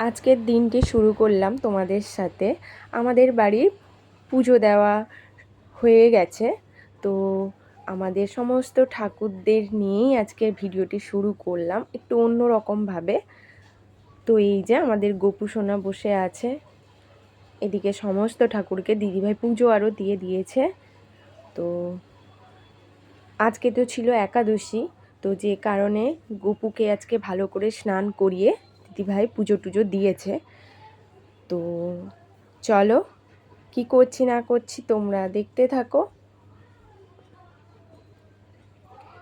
আজকের দিনটি শুরু করলাম তোমাদের সাথে। আমাদের বাড়ির পুজো দেওয়া হয়ে গেছে। তো আমাদের সমস্ত ঠাকুরদের নিয়েই আজকে ভিডিওটি শুরু করলাম একটু অন্য রকমভাবে তো এই যে আমাদের গোপু সোনা বসে আছে। এদিকে সমস্ত ঠাকুরকে দিদিভাই পুজো আরও দিয়ে দিয়েছে। তো আজকে তো ছিল একাদশী। তো যে কারণে গোপুকে আজকে ভালো করে স্নান করিয়ে দিদিভাই পুজো টুজো দিয়েছে। তো চলো, কি করছি না করছি তোমরা দেখতে থাকো।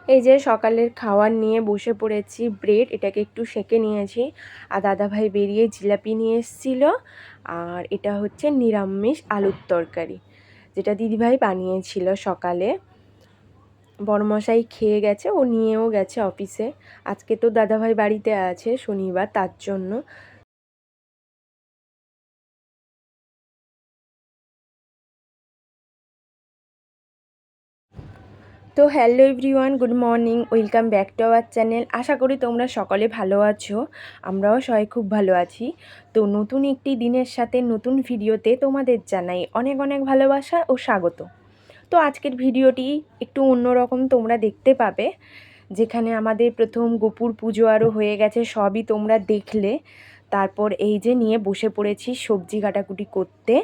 এই যে সকালের খাওয়ার নিয়ে বসে পড়েছি, ব্রেড, এটাকে একটু সেঁকে নিয়েছি। আর দাদাভাই বেরিয়ে জিলাপি নিয়ে এসেছিল। আর এটা হচ্ছে নিরামিষ আলুর তরকারি, যেটা দিদিভাই বানিয়েছিল সকালে। বড়মশাই খেয়ে গেছে, ও নিয়েও গেছে অফিসে। আজকে তো দাদাভাই বাড়িতে আছে শনিবার, তার জন্য। তো hello everyone, good morning, welcome back to our channel. আশা করি তোমরা সকলে ভালো আছো, আমরাও সবাই খুব ভালো আছি। তো নতুন একটি দিনের সাথে নতুন ভিডিওতে তোমাদের জানাই অনেক অনেক ভালোবাসা ও স্বাগত। তো আজকের ভিডিওটি একটু অন্যরকম তোমরা দেখতে পাবে। যেখানে আমাদের প্রথম গোপুর পুজো আরও হয়ে গেছে, সবই তোমরা দেখলে। তারপর এই যে নিয়ে বসে পড়েছি সবজি কাটাকুটি করতে।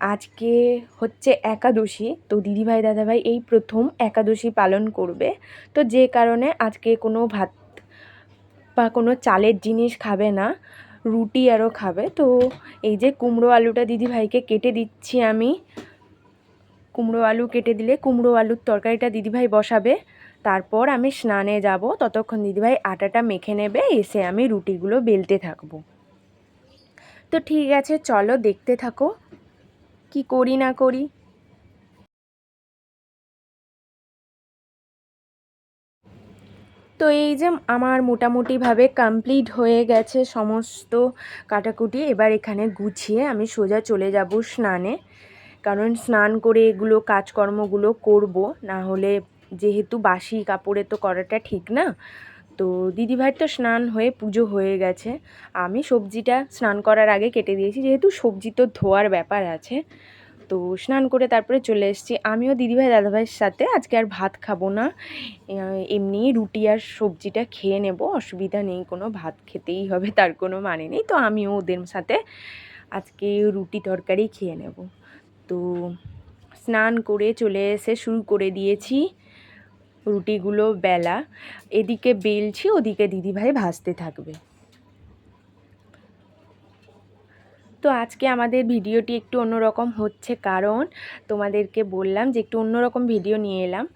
আজকে হচ্ছে একাদশী, তো দিদিভাই, দাদাভাই এই প্রথম একাদশী পালন করবে। তো যে কারণে আজকে কোনো ভাত বা কোনো চালের জিনিস খাবে না, রুটি আরও খাবে। তো এই যে কুমড়ো আলুটা দিদিভাইকে কেটে দিচ্ছি আমি। কুমড়ো আলু কেটে দিলে কুমড়ো আলুর তরকারিটা দিদিভাই বসাবে। তারপর আমি স্নানে যাব, ততক্ষণ দিদিভাই আটাটা মেখে নেবে, এসে আমি রুটিগুলো বেলতে থাকব। তো ঠিক আছে, চলো দেখতে থাকো, কি করি না করি। তো এই যে আমার মোটামুটিভাবে কমপ্লিট হয়ে গেছে সমস্ত কাটাকুটি, এবার এখানে গুছিয়ে আমি সোজা চলে যাব স্নানে। কারণ স্নান করে এগুলো, কাজকর্মগুলো করব না হলে যেহেতু বাসি কাপড়ে তো করাটা ঠিক না। তো দিদিভাইয়ের তো স্নান হয়ে পুজো হয়ে গেছে। আমি সবজিটা স্নান করার আগে কেটে দিয়েছি, যেহেতু সবজি তো ধোয়ার ব্যাপার আছে। তো স্নান করে তারপরে চলে এসেছি। আমিও দিদিভাই দাদাভাইয়ের সাথে আজকে আর ভাত খাব না। এমনি রুটি আর সবজিটা খেয়ে নেব, অসুবিধা নেই, কোনো ভাত খেতেই হবে, তার কোনো মানে নেই। তো আমিও ওদের সাথে আজকে রুটি তরকারি খেয়ে নেব। তো স্নান করে চলে এসে শুরু করে দিয়েছি রুটিগুলো বেলা। এদিকে বেলছি, ওদিকে দিদিভাই ভাজতে থাকবে। তো আজকে আমাদের ভিডিওটি একটু অন্যরকম হচ্ছে কারণ তোমাদেরকে বললাম যে একটু অন্যরকম ভিডিও নিয়ে এলাম।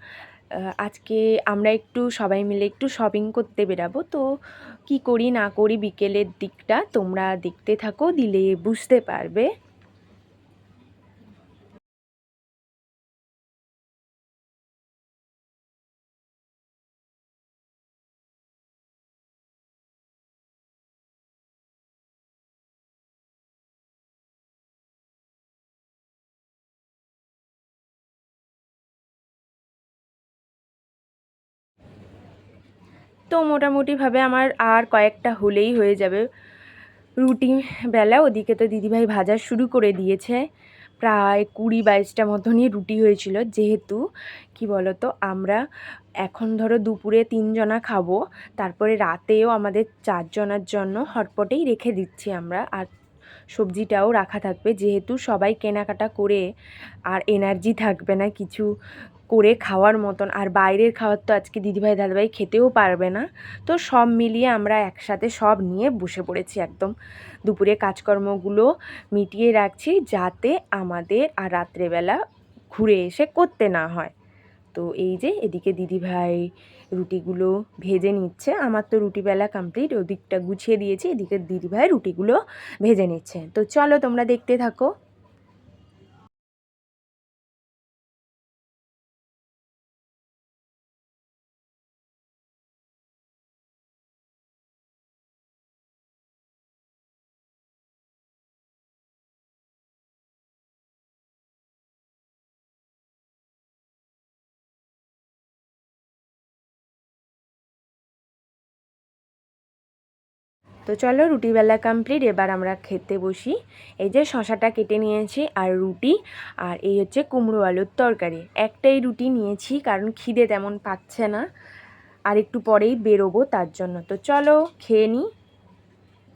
আজকে আমরা একটু সবাই মিলে একটু শপিং করতে বেরাবো। তো কি করি না করি বিকেলের দিকটা তোমরা দেখতে থাকো, দিলে বুঝতে পারবে। তো মোটামুটিভাবে আমার আর কয়েকটা হলেই হয়ে যাবে। রুটি বেলা ওদিকে তো দিদিভাই ভাজা শুরু করে দিয়েছে। প্রায় কুড়ি বাইশটা মতনই রুটি হয়েছিল। যেহেতু, কি বলতো, আমরা এখন ধরো দুপুরে তিনজনা খাব, তারপরে রাতেও আমাদের চারজনার জন্য হটপটেই রেখে দিচ্ছি আমরা। আর সবজিটাও রাখা থাকবে। যেহেতু সবাই কেনাকাটা করে আর এনার্জি থাকবে না কিছু করে খাওয়ার মতন। আর বাইরের খাওয়ার তো আজকে দিদিভাই, দাদাভাই খেতেও পারবে না। তো সব মিলিয়ে আমরা একসাথে সব নিয়ে বসে পড়েছি একদম। দুপুরে কাজকর্মগুলো মিটিয়ে রাখছি যাতে আমাদের আর রাত্রেবেলা ঘুরে এসে করতে না হয়। তো এই যে এদিকে দিদিভাই রুটিগুলো ভেজে নিচ্ছে। আমার তো রুটিবেলা কমপ্লিট ওদিকটা গুছিয়ে দিয়েছি, এদিকে দিদিভাই রুটিগুলো ভেজে নিচ্ছে। তো চলো তোমরা দেখতে থাকো। তো চলো রুটিবেলা কমপ্লিট এবার আমরা খেতে বসি। এই যে শশাটা কেটে নিয়েছি আর রুটি, আর এই হচ্ছে কুমড়ো আলুর তরকারি। একটাই রুটি নিয়েছি, কারণ খিদে তেমন পাচ্ছে না, আর একটু পরেই বেরোবো তার জন্য। তো চলো খেয়ে নিই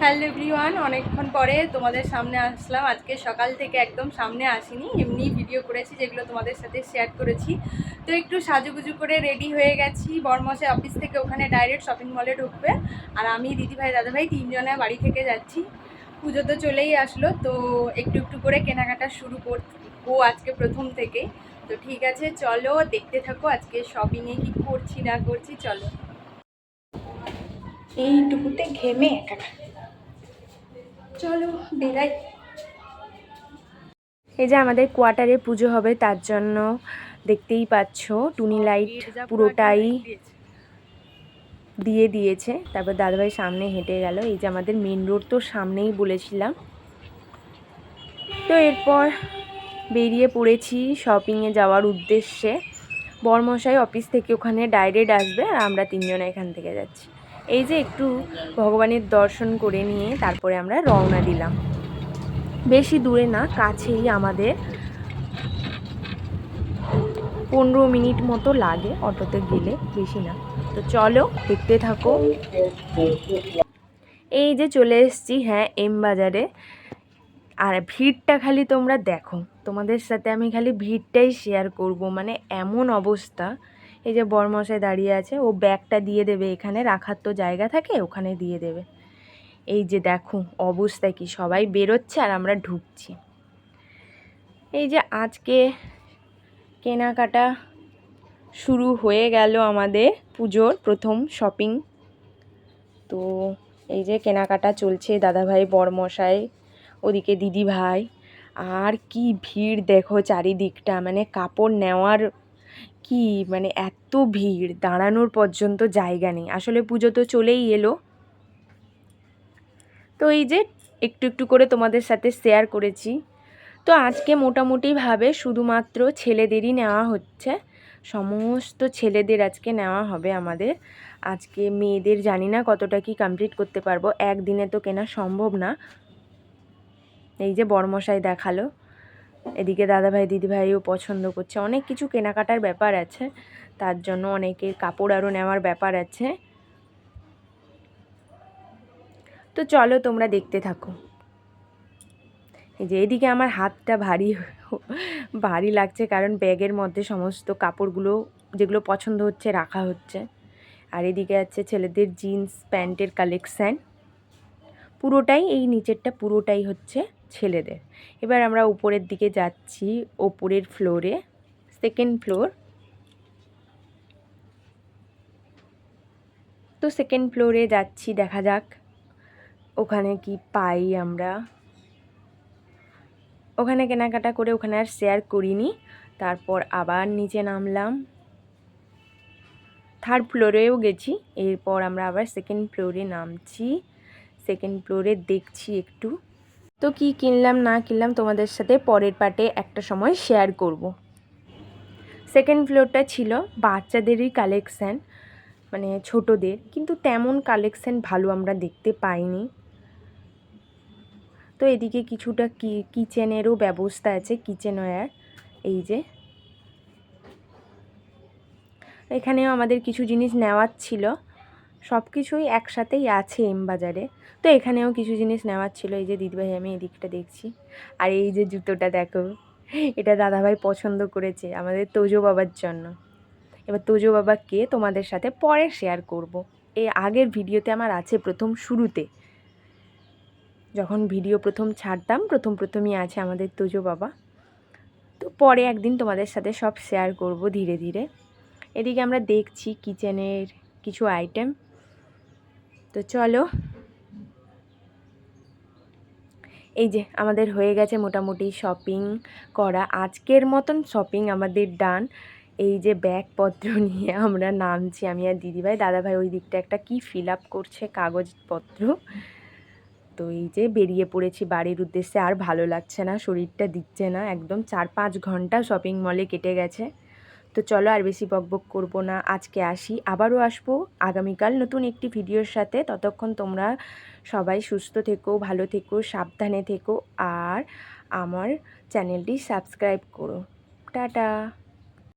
হ্যালো এভরিওয়ান, অনেকক্ষণ পরে তোমাদের সামনে আসলাম। আজকে সকাল থেকে একদম সামনে আসিনি, এমনি ভিডিও করেছি যেগুলো তোমাদের সাথে শেয়ার করেছি। তো একটু সাজুগুজু করে রেডি হয়ে গেছি। বরমশাই অফিস থেকে ওখানে ডাইরেক্ট শপিং মলে ঢুকবে। আর আমি দিদিভাই, দাদাভাই তিনজনে বাড়ি থেকে যাচ্ছি। পুজো তো চলেই আসলো, তো একটু একটু করে কেনাকাটা শুরু করব আজকে প্রথম থেকে। তো ঠিক আছে, চলো দেখতে থাকো আজকে শপিংয়ে কি করছি না করছি, চলো। এইটুকুতে ঘেমে একাকার। চলো বেরাই এই যে আমাদের কোয়ার্টারে পুজো হবে তার জন্য দেখতেই পাচ্ছ টুনি লাইট পুরোটাই দিয়ে দিয়েছে। তারপর দাদাভাই সামনে হেঁটে গেল। এই যে আমাদের মেন রোড তো সামনেই বলেছিলাম। তো এরপর বেরিয়ে পড়েছি শপিংয়ে যাওয়ার উদ্দেশ্যে। বরমশাই অফিস থেকে ওখানে ডাইরেক্ট আসবে আর আমরা তিনজনে এখান থেকে যাচ্ছি। এই যে একটু ভগবানের দর্শন করে নিয়ে তারপরে আমরা রওনা দিলাম। বেশি দূরে না, কাছেই আমাদের পনেরো মিনিট মতো লাগে অটোতে গেলে, বেশি না। তো চলো, দেখতে থাকো। এই যে চলে এসেছি হ্যাঁ এম বাজারে। আর ভিড়টা খালি তোমরা দেখো। তোমাদের সাথে আমি খালি ভিড়টাই শেয়ার করব। মানে এমন অবস্থা এই যে বরমশাই দাঁড়িয়ে আছে, ও ব্যাগটা দিয়ে দেবে এখানে, রাখার তো জায়গা থাকে, ওখানে দিয়ে দেবে। এই যে দেখো, অবস্থা কি, সবাই বেরোচ্ছে আর আমরা ঢুকছি। এই যে আজকে কেনাকাটা শুরু হয়ে গেল আমাদের পুজোর প্রথম শপিং। তো এই যে কেনাকাটা চলছে, দাদাভাই, বরমশাই, ওদিকে দিদি ভাই আর কি ভিড় দেখো চারিদিকটা মানে কাপড় নেওয়ার কি? মানে এত ভিড়, দাঁড়ানোর পর্যন্ত জায়গা নেই। আসলে পুজো তো চলেই এলো। তো এই যে একটু একটু করে তোমাদের সাথে শেয়ার করেছি। তো আজকে মোটামুটিভাবে শুধুমাত্র ছেলেদেরই নেওয়া হচ্ছে। সমস্ত ছেলেদের আজকে নেওয়া হবে আমাদের। আজকে মেয়েদের জানি না কতটা কি কমপ্লিট করতে পারব। একদিনে তো কেনা সম্ভব না। এই যে বর্মশাই দেখাল। এদিকে দাদাভাই, দিদিভাইও পছন্দ করছে। অনেক কিছু কেনাকাটার ব্যাপার আছে, তার জন্য অনেকের কাপড় আরও নেওয়ার ব্যাপার আছে। তো চলো তোমরা দেখতে থাকো। এই যে এদিকে আমার হাতটা ভারী ভারী লাগছে কারণ ব্যাগের মধ্যে সমস্ত কাপড়গুলো, যেগুলো পছন্দ হচ্ছে রাখা হচ্ছে। আর এদিকে আছে ছেলেদের জিন্স, প্যান্টের কালেকশান। পুরোটাই, এই নিচেরটা পুরোটাই হচ্ছে ছেলেদের। এবার আমরা উপরের দিকে যাচ্ছি, ওপরের ফ্লোরে সেকেন্ড ফ্লোর তো সেকেন্ড ফ্লোরে যাচ্ছি, দেখা যাক। ওখানে কি পাই আমরা। ওখানে কেনাকাটা করে ওখানে আর শেয়ার করিনি। তারপর আবার নিচে নামলাম। থার্ড ফ্লোরেও গেছি। এরপর আমরা আবার সেকেন্ড ফ্লোরে নামছি। সেকেন্ড ফ্লোরে দেখছি একটু। তো কি কিনলাম, না কিনলাম তোমাদের সাথে পরের পার্টে একটা সময় শেয়ার করব। সেকেন্ড ফ্লোরটা ছিল বাচ্চাদেরই কালেকশান মানে ছোটদের, কিন্তু তেমন কালেকশান ভালো আমরা দেখতে পাইনি। তো এদিকে কিছুটা কি কিচেনেরও ব্যবস্থা আছে কিচেন ওয়্যার এই যে। এখানেও আমাদের কিছু জিনিস নেওয়ার ছিল। সব কিছুই একসাথেই আছে এম বাজারে। তো এখানেও কিছু জিনিস নেওয়ার ছিল, এই যে দিদিভাই আমি এদিকটা দেখছি। আর এই যে জুতোটা দেখো, এটা দাদাভাই পছন্দ করেছে আমাদের তোজো বাবার জন্য। এবার তোজো বাবা কে তোমাদের সাথে পরে শেয়ার করব। এই আগের ভিডিওতে আমার আছে প্রথম শুরুতে। যখন ভিডিও প্রথম ছাড়তাম, প্রথম প্রথমই আছে আমাদের তোজো বাবা। তো পরে একদিন তোমাদের সাথে সব শেয়ার করব ধীরে ধীরে। এদিকে আমরা দেখছি কিচেনের কিছু আইটেম তো চলো। এই যে আমাদের হয়ে গেছে মোটামুটি শপিং করা। আজকের মতন শপিং আমাদের ডান এই যে ব্যাগপত্র নিয়ে আমরা নামছি আমি আর দিদিভাই। দাদাভাই ওই দিকটা একটা কি ফিল আপ করছে কাগজপত্র। তো এই যে বেরিয়ে পড়েছি বাড়ির উদ্দেশ্যে। আর ভালো লাগছে না, শরীরটা দিচ্ছে না। একদম চার পাঁচ ঘণ্টা শপিং মলে কেটে গেছে। তো চলো আর বেশি বক বক করব না। আজকে আসি, আবারও আসব। আগামীকাল নতুন একটি ভিডিওর সাথে। ততক্ষণ তোমরা সবাই সুস্থ থেকো, ভালো থেকো, সাবধানে থেকো। আর আমার চ্যানেলটি সাবস্ক্রাইব করো। টাটা!